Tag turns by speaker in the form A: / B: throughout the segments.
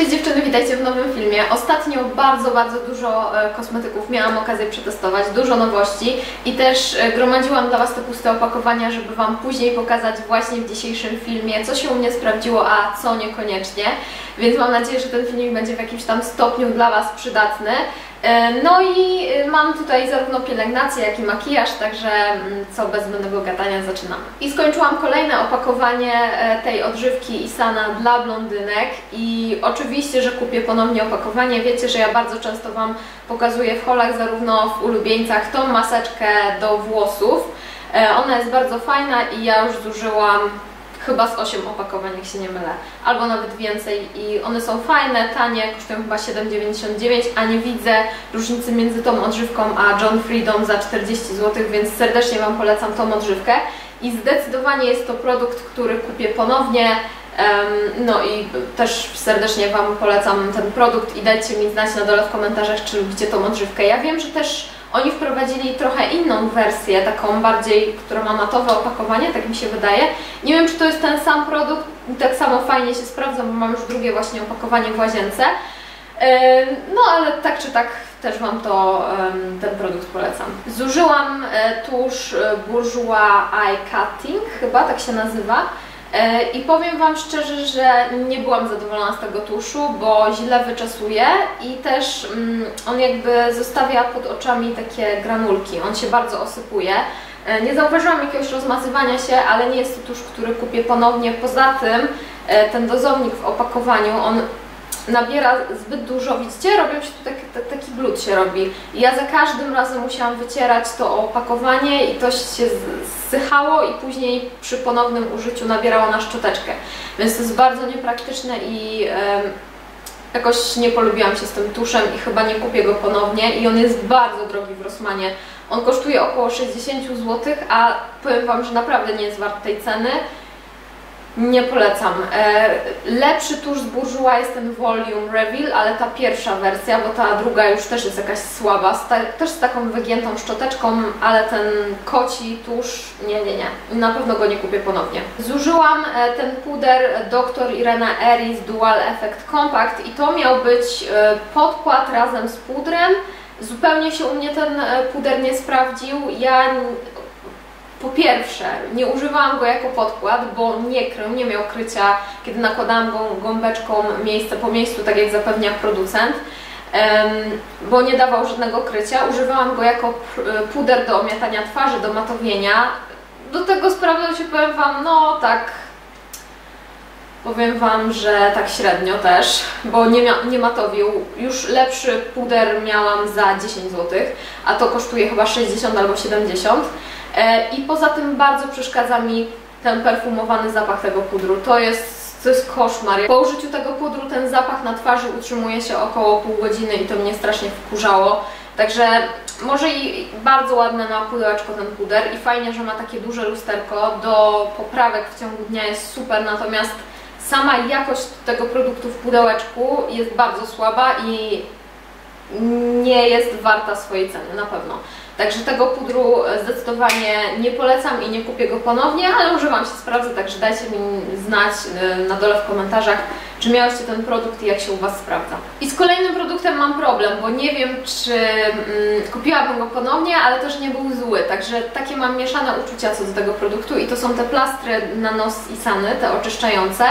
A: Cześć dziewczyny, witajcie w nowym filmie. Ostatnio bardzo, bardzo dużo e, kosmetyków miałam okazję przetestować, dużo nowości i też e, gromadziłam dla Was te puste opakowania, żeby Wam później pokazać właśnie w dzisiejszym filmie, co się u mnie sprawdziło, a co niekoniecznie. Więc mam nadzieję, że ten filmik będzie w jakimś tam stopniu dla Was przydatny. No i e, mam tutaj zarówno pielęgnację, jak i makijaż, także mm, co bez zbędnego gadania zaczynamy. I skończyłam kolejne opakowanie e, tej odżywki Isana dla blondynek i oczywiście, że kupię ponownie opakowanie. Wiecie, że ja bardzo często Wam pokazuję w holach, zarówno w ulubieńcach, tą maseczkę do włosów. E, Ona jest bardzo fajna i ja już zużyłam chyba z 8 opakowań, jak się nie mylę, albo nawet więcej. I one są fajne, tanie, kosztują chyba 7,99, a nie widzę różnicy między tą odżywką a John Freedom za 40 zł, więc serdecznie Wam polecam tą odżywkę. I zdecydowanie jest to produkt, który kupię ponownie, no i też serdecznie Wam polecam ten produkt i dajcie mi znać na dole w komentarzach, czy lubicie tą odżywkę. Ja wiem, że też oni wprowadzili trochę inną wersję, taką bardziej, która ma matowe opakowanie, tak mi się wydaje. Nie wiem, czy to jest ten sam produkt, tak samo fajnie się sprawdza, bo mam już drugie właśnie opakowanie w łazience. No ale tak czy tak też Wam to, ten produkt polecam. Zużyłam e, tusz e, Bourjois Eye Cutting, chyba tak się nazywa. E, I powiem Wam szczerze, że nie byłam zadowolona z tego tuszu, bo źle wyczesuje i też mm, on jakby zostawia pod oczami takie granulki, on się bardzo osypuje. E, Nie zauważyłam jakiegoś rozmazywania się, ale nie jest to tusz, który kupię ponownie. Poza tym e, ten dozownik w opakowaniu, on nabiera zbyt dużo, widzicie, robią się tu taki, ta- taki glut się robi. I ja za każdym razem musiałam wycierać to opakowanie i to się zsychało i później przy ponownym użyciu nabierało na szczoteczkę. Więc to jest bardzo niepraktyczne i em, jakoś nie polubiłam się z tym tuszem i chyba nie kupię go ponownie i on jest bardzo drogi w Rossmanie. On kosztuje około 60 zł, a powiem Wam, że naprawdę nie jest wart tej ceny. Nie polecam. E, lepszy tusz z Bourjois jest ten Volume Reveal, ale ta pierwsza wersja, bo ta druga już też jest jakaś słaba, z ta, też z taką wygiętą szczoteczką, ale ten koci tusz, nie, nie, nie. Na pewno go nie kupię ponownie. Zużyłam e, ten puder Dr. Irena Eris Dual Effect Compact i to miał być e, podkład razem z pudrem. Zupełnie się u mnie ten puder nie sprawdził. Ja po pierwsze, nie używałam go jako podkład, bo nie krył, nie miał krycia, kiedy nakładałam go gąbeczką miejsce po miejscu, tak jak zapewnia producent, bo nie dawał żadnego krycia. Używałam go jako puder do omiatania twarzy, do matowienia. Do tego sprawdzał się, powiem Wam, no tak, powiem Wam, że tak średnio też, bo nie, mia- nie matowił. Już lepszy puder miałam za 10 zł, a to kosztuje chyba 60 albo 70. E, I poza tym bardzo przeszkadza mi ten perfumowany zapach tego pudru. To jest, to jest koszmar. Po użyciu tego pudru ten zapach na twarzy utrzymuje się około pół godziny i to mnie strasznie wkurzało. Także może i bardzo ładne ma pudełeczko ten puder i fajnie, że ma takie duże lusterko. Do poprawek w ciągu dnia jest super, natomiast sama jakość tego produktu w pudełeczku jest bardzo słaba i nie jest warta swojej ceny, na pewno. Także tego pudru zdecydowanie nie polecam i nie kupię go ponownie, ale używam się, sprawdzę, także dajcie mi znać y, na dole w komentarzach, czy miałyście ten produkt i jak się u Was sprawdza. I z kolejnym produktem mam problem, bo nie wiem, czy mm, kupiłabym go ponownie, ale też nie był zły, także takie mam mieszane uczucia co do tego produktu i to są te plastry na nos i sany, te oczyszczające.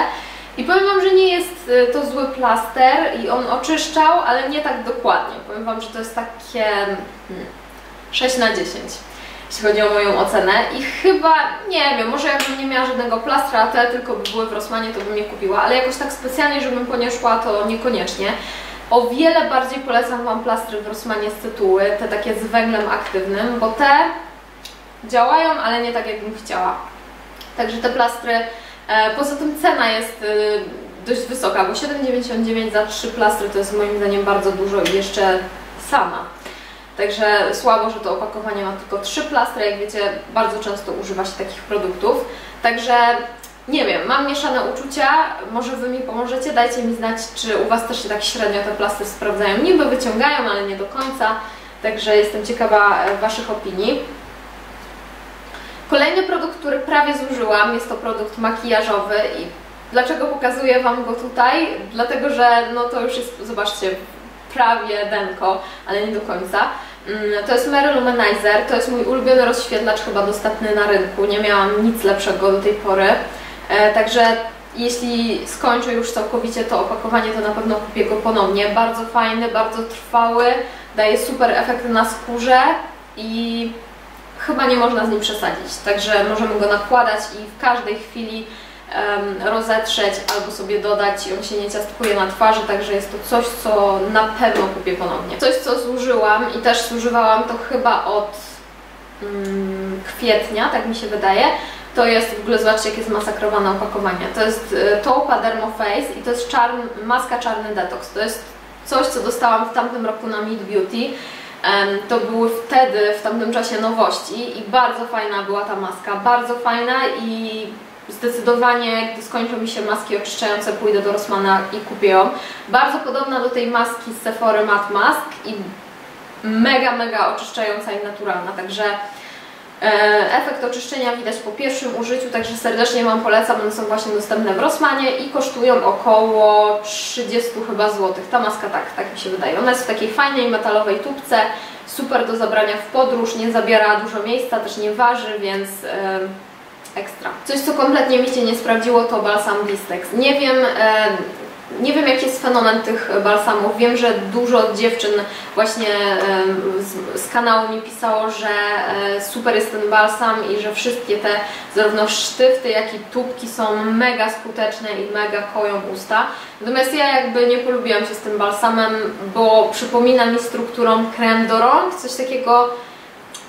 A: I powiem Wam, że nie jest y, to zły plaster i on oczyszczał, ale nie tak dokładnie. Powiem Wam, że to jest takie hmm, 6 na 10, jeśli chodzi o moją ocenę. I chyba, nie wiem, może jakbym nie miała żadnego plastra, te tylko by były w Rossmanie, to bym je kupiła, ale jakoś tak specjalnie, żebym po nie szła, to niekoniecznie. O wiele bardziej polecam Wam plastry w Rossmanie z tytuły, te takie z węglem aktywnym, bo te działają, ale nie tak jakbym chciała. Także te plastry, e, poza tym cena jest y, dość wysoka, bo 7,99 za 3 plastry to jest moim zdaniem bardzo dużo i jeszcze sama. Także słabo, że to opakowanie ma tylko 3 plastry, jak wiecie, bardzo często używa się takich produktów. Także nie wiem, mam mieszane uczucia, może Wy mi pomożecie, dajcie mi znać, czy u Was też się tak średnio te plastry sprawdzają. Niby wyciągają, ale nie do końca, także jestem ciekawa e, Waszych opinii. Kolejny produkt, który prawie zużyłam, jest to produkt makijażowy i Dlaczego pokazuję Wam go tutaj? Dlatego, że no to już jest, zobaczcie, prawie denko, ale nie do końca. Mm, To jest Mary Luminizer, to jest mój ulubiony rozświetlacz chyba dostępny na rynku, nie miałam nic lepszego do tej pory. E, Także jeśli skończę już całkowicie to opakowanie, to na pewno kupię go ponownie. Bardzo fajny, bardzo trwały, daje super efekty na skórze i chyba nie można z nim przesadzić. Także możemy go nakładać i w każdej chwili rozetrzeć albo sobie dodać i on się nie ciastkuje na twarzy, także jest to coś, co na pewno kupię ponownie. Coś, co zużyłam i też zużywałam to chyba od mm, kwietnia, tak mi się wydaje. To jest, w ogóle zobaczcie, jakie zmasakrowane opakowanie. To jest e, Taupa Dermoface i to jest czarn, maska czarny detox. To jest coś, co dostałam w tamtym roku na Meet Beauty. To były wtedy, w tamtym czasie nowości i bardzo fajna była ta maska, bardzo fajna i zdecydowanie, gdy skończą mi się maski oczyszczające, pójdę do Rossmana i kupię ją. Bardzo podobna do tej maski z Sephory Matte Mask i mega, mega oczyszczająca i naturalna, także e, efekt oczyszczenia widać po pierwszym użyciu, także serdecznie Wam polecam, one są właśnie dostępne w Rossmanie i kosztują około 30 chyba złotych. Ta maska tak, tak mi się wydaje. Ona jest w takiej fajnej metalowej tubce, super do zabrania w podróż, nie zabiera dużo miejsca, też nie waży, więc e, ekstra. Coś, co kompletnie mi się nie sprawdziło, to balsam Blistex. Nie wiem, e, nie wiem jaki jest fenomen tych balsamów. Wiem, że dużo dziewczyn właśnie e, z, z kanału mi pisało, że e, super jest ten balsam i że wszystkie te zarówno sztywty, jak i tubki są mega skuteczne i mega koją usta. Natomiast ja jakby nie polubiłam się z tym balsamem, bo przypomina mi strukturą creme do rąk, coś takiego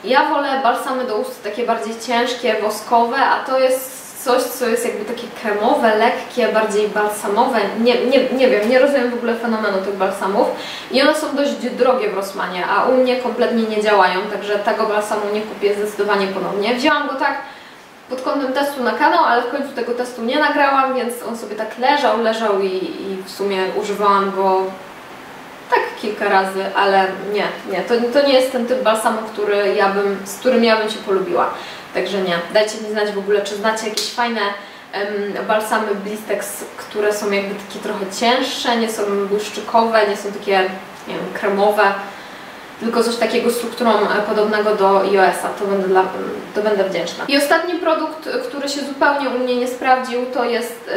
A: ja wolę balsamy do ust takie bardziej ciężkie, woskowe, a to jest coś, co jest jakby takie kremowe, lekkie, bardziej balsamowe. Nie, nie, nie wiem, nie rozumiem w ogóle fenomenu tych balsamów. I one są dość drogie w Rossmanie, a u mnie kompletnie nie działają, także tego balsamu nie kupię zdecydowanie ponownie. Wzięłam go tak pod kątem testu na kanał, ale w końcu tego testu nie nagrałam, więc on sobie tak leżał, leżał i, i w sumie używałam go tak kilka razy, ale nie, nie, to, to nie jest ten typ balsamu, który ja bym, z którym ja bym się polubiła. Także nie. Dajcie mi znać w ogóle, czy znacie jakieś fajne em, balsamy Blistex, które są jakby takie trochę cięższe, nie są błyszczykowe, nie są takie, nie wiem, kremowe, tylko coś takiego strukturą e, podobnego do iOS-a, to będę, to będę wdzięczna. I ostatni produkt, który się zupełnie u mnie nie sprawdził, to jest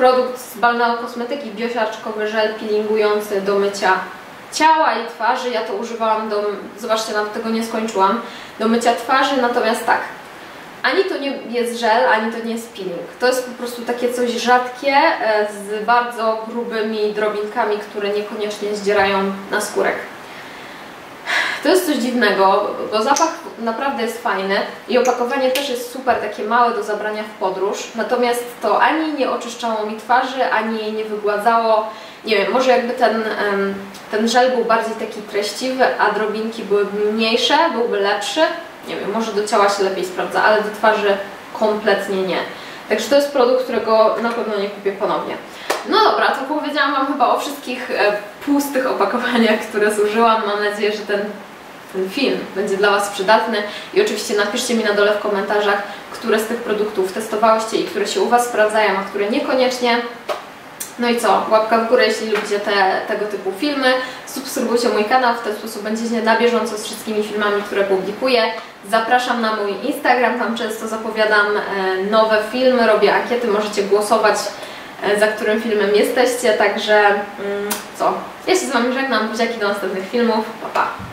A: produkt z Balneo Kosmetyki, biosiarczkowy żel peelingujący do mycia ciała i twarzy. Ja to używałam do, zobaczcie, nawet tego nie skończyłam, do mycia twarzy, natomiast tak, ani to nie jest żel, ani to nie jest peeling. To jest po prostu takie coś rzadkie, e, z bardzo grubymi drobinkami, które niekoniecznie zdzierają na skórek. To jest coś dziwnego, bo zapach naprawdę jest fajny i opakowanie też jest super, takie małe do zabrania w podróż. Natomiast to ani nie oczyszczało mi twarzy, ani jej nie wygładzało. Nie wiem, może jakby ten, ten żel był bardziej taki treściwy, a drobinki byłyby mniejsze, byłby lepszy. Nie wiem, może do ciała się lepiej sprawdza, ale do twarzy kompletnie nie. Także to jest produkt, którego na pewno nie kupię ponownie. No dobra, to powiedziałam Wam chyba o wszystkich e, pustych opakowaniach, które zużyłam. Mam nadzieję, że ten, ten film będzie dla Was przydatny i oczywiście napiszcie mi na dole w komentarzach, które z tych produktów testowałyście i które się u Was sprawdzają, a które niekoniecznie. No i co? Łapka w górę, jeśli lubicie te, tego typu filmy. Subskrybujcie mój kanał, w ten sposób będziecie na bieżąco z wszystkimi filmami, które publikuję. Zapraszam na mój Instagram, tam często zapowiadam e, nowe filmy, robię ankiety, możecie głosować e, za którym filmem jesteście, także mm, co? Ja się z Wami żegnam, buziaki do następnych filmów, pa pa!